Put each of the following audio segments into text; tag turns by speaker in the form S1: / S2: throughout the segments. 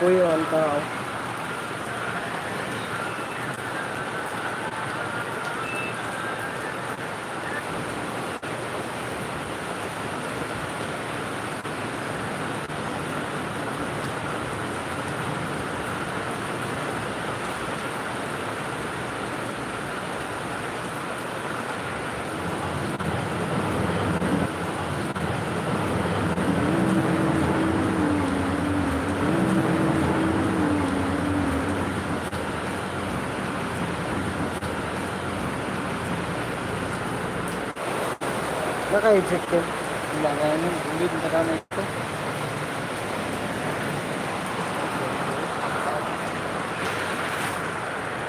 S1: going on now Ko.
S2: Wala nga yun. Hindi na ito.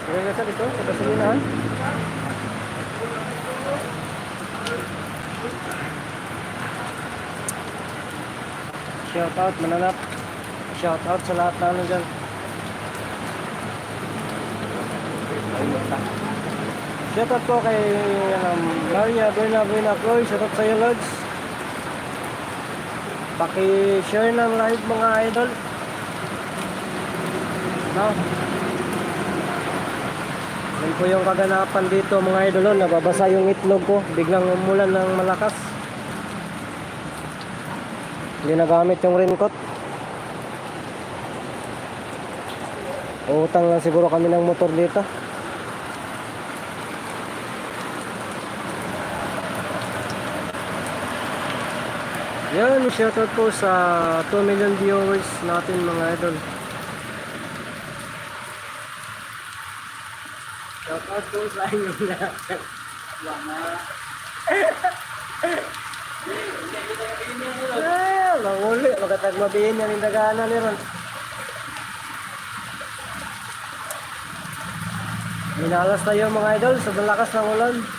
S1: Sige ka sa dito, sa gasolinahan. Shout out, mananap. Shout out sa lahat na ano dyan. Shout out po kay um, Maria Berna Berna Floy. Shout out sa iyo, Lods. Paki-share ng live mga idol. No? Yan po yung kaganapan dito mga idol. oh. Nababasa yung itlog ko. Biglang umulan ng malakas. Hindi nagamit yung raincoat. Utang lang siguro kami ng motor dito. Yan, shoutout po sa 2 million viewers natin mga idol. Shoutout po sa inyo lahat. Ah, manguli, magatag mabihin yan yung dagana ni Ron. Minalas tayo mga idol sa lakas ng ulan.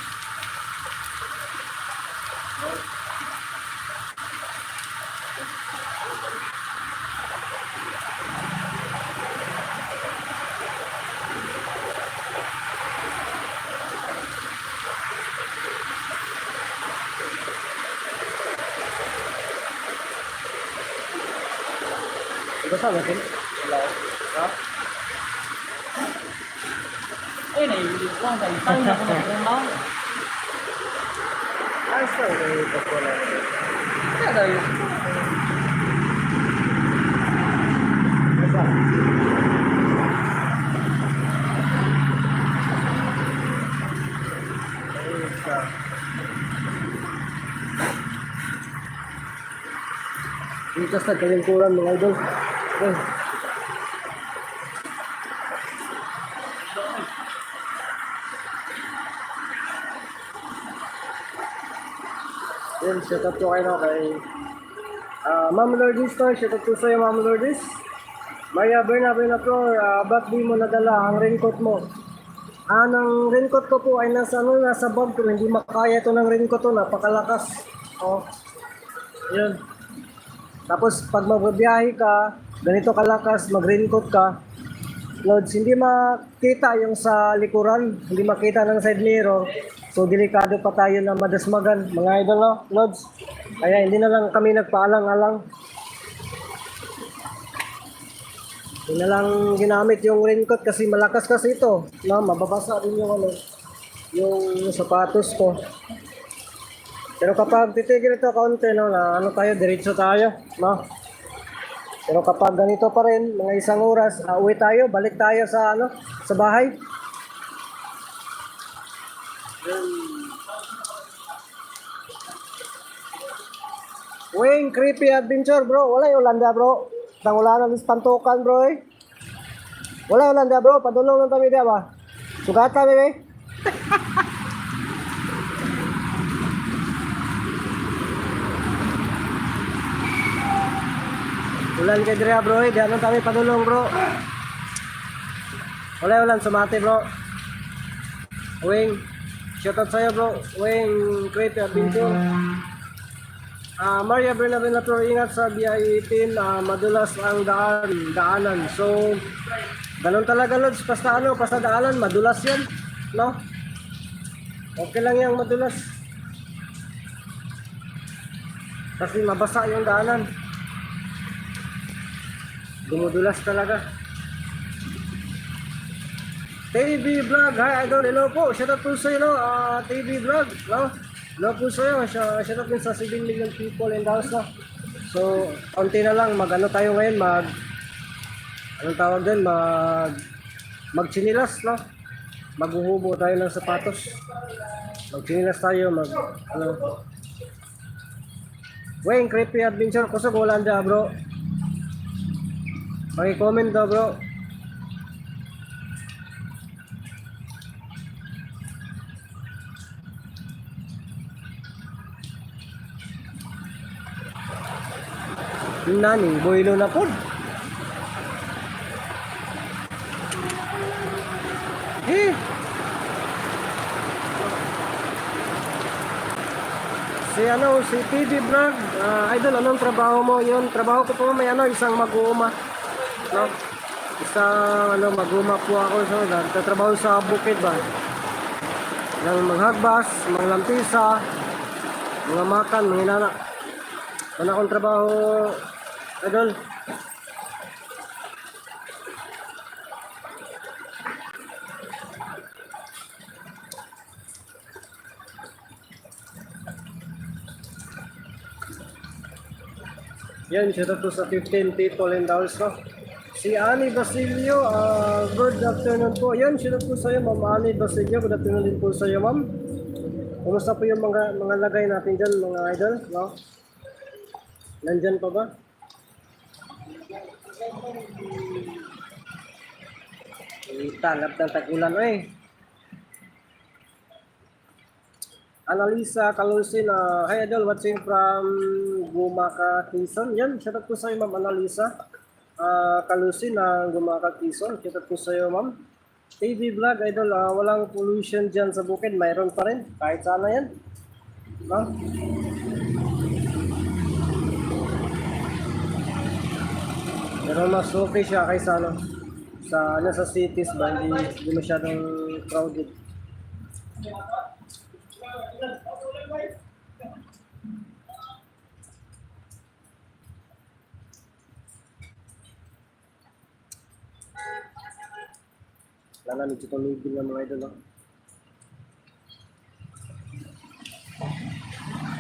S1: Basta natin. Ha?
S2: Eh, naiilit lang. Dahil tayo na kung nakulang.
S1: Ay, sorry. Ito po lang.
S2: Kaya.
S1: Basta. Basta. Dito sa kalingkuran mga idol. Eh. Yan, shout out po kayo no, kay Ah, Ma'am Lourdes to, shout out po sa'yo Ma'am Lourdes. Maria Berna Berna Flor, ah, ba't di mo nadala ang raincoat mo? Ah, ng raincoat ko po ay nasa, ano, nasa bag ko, hindi makaya ito ng raincoat to, napakalakas. Oh. Yun. Tapos pag magbabiyahe ka, ganito kalakas, mag-raincoat ka, Lods, hindi makita yung sa likuran, hindi makita ng side mirror. So, delikado pa tayo na madasmagan, mga idol, no? Lods. Kaya hindi na lang kami nagpaalang-alang. Hindi na lang ginamit yung raincoat kasi malakas kasi ito. No? Mababasa din yung ano, yung sapatos ko. Pero kapag titigil ito kaunti, no, na ano tayo, diretso tayo, no? Pero kapag ganito pa rin, mga isang oras, uh, uwi tayo, balik tayo sa ano, sa bahay. Wing, creepy adventure bro. Wala yung Yolanda bro. Tangulanan ng pantukan bro eh. Wala yung Yolanda bro. Padulong ng tabi dia ba? Sugata bebe. Ulan kay Drea bro eh. Diyan kami padulong bro. Wala ulan. Sumate bro. Wing. Shoutout sa'yo bro. Wing, creepy adventure. Ah, Maria Bernabenator, ingat sa biyahe 18, ah, madulas ang daan, daanan. So, ganun talaga Lods, basta ano, basta daanan, madulas yan, no? Okay lang yung madulas. Kasi mabasa yung daanan. Dumudulas talaga. TV Vlog, hi idol, hello po. Shout out po sa iyo, no? Ah, TV Vlog, no? Hello po sa. Sh- Shout out din sa 7 million people in the house, no? So, konti na lang, mag ano tayo ngayon, mag anong tawag din, mag magchinilas, no? Maghuhubo tayo ng sapatos. Magchinilas tayo, mag ano. Wayne, creepy adventure, kusog wala bro. Paki-comment daw, bro. Nani, boilo na po. Eh. Si ano, si TV Vlog, ah, idol, anong trabaho mo yun? Trabaho ko po may ano, isang mag-uuma. No? Isang ano, mag-uuma po ako. So, nagtatrabaho sa bukid ba? Ng maghagbas, mga lampisa, mga makan, mga inana. Ano akong trabaho, idol? Yan, shout out po sa 15 people in the no? Si Ani Basilio, ah, good afternoon po. Yan, shout out po sa iyo, Ma'am Ani Basilio. Good afternoon din po sa iyo, Ma'am. Kumusta po yung mga mga lagay natin dyan, mga idol, no? Nandyan pa ba? Itanggap ng tag-ulan, eh. Analisa Kalusin, uh, hi Idol, watching from Gumaka, Quezon. Yan, shout out po sa iyo, Ma'am Analisa. Uh, Kalusin ng Gumaka, Quezon. Shout out po sa iyo, Ma'am. TV vlog, Idol, ah, walang pollution dyan sa bukid. Mayroon pa rin, kahit sana yan. No? Pero mas okay siya kaysa ano, sa ano sa cities ba, hindi, hindi masyadong crowded. Lalamig sa tumigil ng mga idol. No?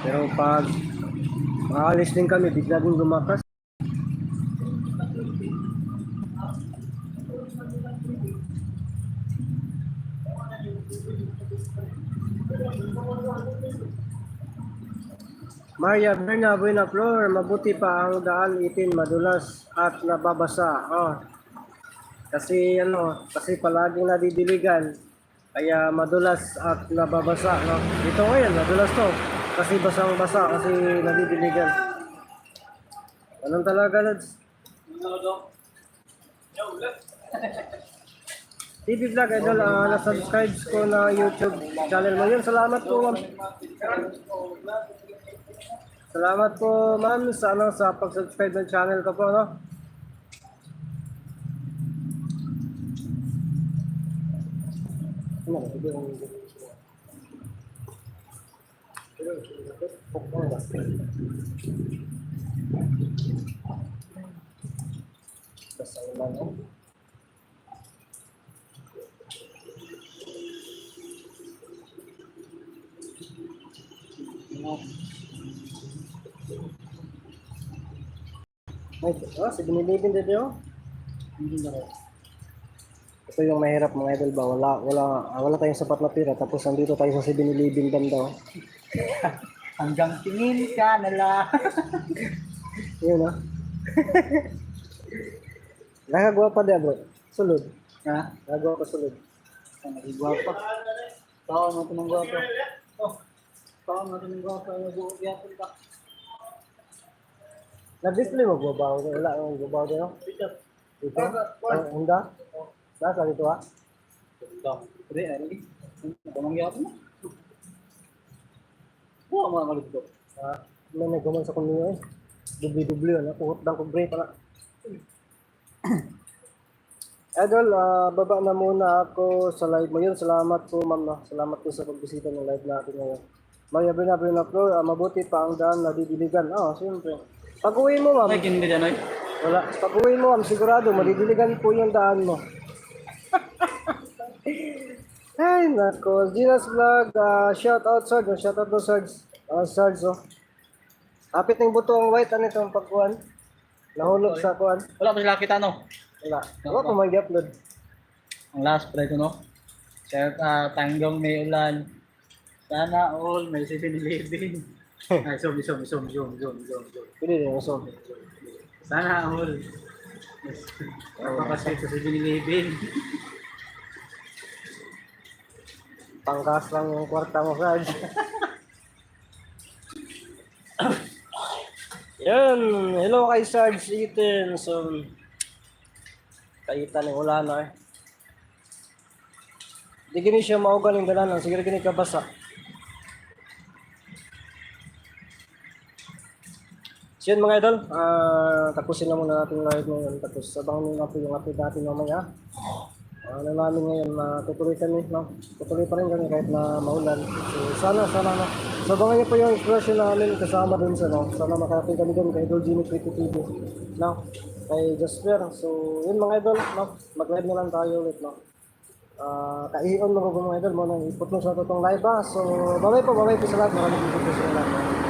S1: Pero pag maalis din kami, bigla din lumakas. Maria Berna Buena Flor, mabuti pa ang daan itin madulas at nababasa. Oh. Kasi ano, kasi palaging nadidiligan kaya madulas at nababasa, no? Dito ngayon, madulas to. Kasi basang-basa kasi nadidiligan. Anong talaga, Lods? TV Vlog Idol, ah, na-subscribe ko na YouTube channel mo yun. Salamat po, ma'am. Salamat po, ma'am, sa, ano, sa pag-subscribe ng channel ko po, no? Basta ulan, oh. Ay, oh, si Binilibin dito yun. Ito yung mahirap mga idol ba? Wala, wala, ah, wala tayong sapat na pira. Tapos nandito tayo sa si Binilibin banda. oh.
S2: Hanggang tingin ka na lang.
S1: Yun ah. Nakagawa pa din bro. Sulod.
S2: Ha?
S1: Nakagawa pa sulod.
S2: Ang nagigwapa. Tao natin ng gwapa. Oh. Tao natin ng gwapa. Nag-uuyapon ka.
S1: Na-display mo babaw. Wala akong babaw din. oh. Dito? Ah, Honda? Nasa dito ah?
S2: Pre, ari. Ano mangyayari mo? Oo, mga malugdok.
S1: Ah, may naggaman sa kuninyo eh. Dubli-dubli ano. Puhot lang ko break pala. Idol, ah, baba na muna ako sa live mo yun. Salamat po, ma'am. No? Salamat po sa pagbisita ng live natin ngayon. Maria Brina Brina Flor, ah, mabuti pa ang daan na didiligan. Ah, siyempre. Pag uwi mo, ma'am.
S2: Ay, dyan, ay.
S1: Wala. Pag uwi mo, am sigurado, madidiligan po yung daan mo. Ay, nako. Gina's Vlog, ah, shout out, Sarge. Oh, shout out to Sarge. Ah, Sarge, oh. Kapit ng buto ang white, ano itong pagkuhan? Nahulog sa kuhan.
S2: Wala pa sila kita, no?
S1: Wala. Wala pa mag-upload.
S2: Ang last pre ko, no? Shout out, tanggong may ulan. Sana all may 7-Eleven. Ay, zoom, zoom, zoom, zoom, zoom, zoom, zoom.
S1: Pwede din, so.
S2: Sana all. Napakasit sa 7-Eleven.
S1: Pangkas lang yung kwarta mo, Sarge. Yan. Hello kay Sarge Ethan. So, kaitan ng ulan na eh. Di gini siya maugal yung dalanan. Sige gini kabasa. So yun mga idol, ah tapusin na muna natin live ngayon. Tapos abangan nyo natin yung update natin mamaya. Ano namin ngayon, matutuloy kami, no? Tutuloy pa rin kami kahit na maulan. So, sana, sana, no? So, abangan niyo po yung expression namin kasama dun sa, no? Sana makarating kami dun kay Idol Jimmy Pretty TV, no? Kay Jasper. So, yun mga idol, no? Mag-live na lang tayo ulit, no? Ah, kaion mo ko mga idol mo nang ipot mo sa totoong live, ha? So, bye po, bye po sa lahat. Maraming po sa lahat.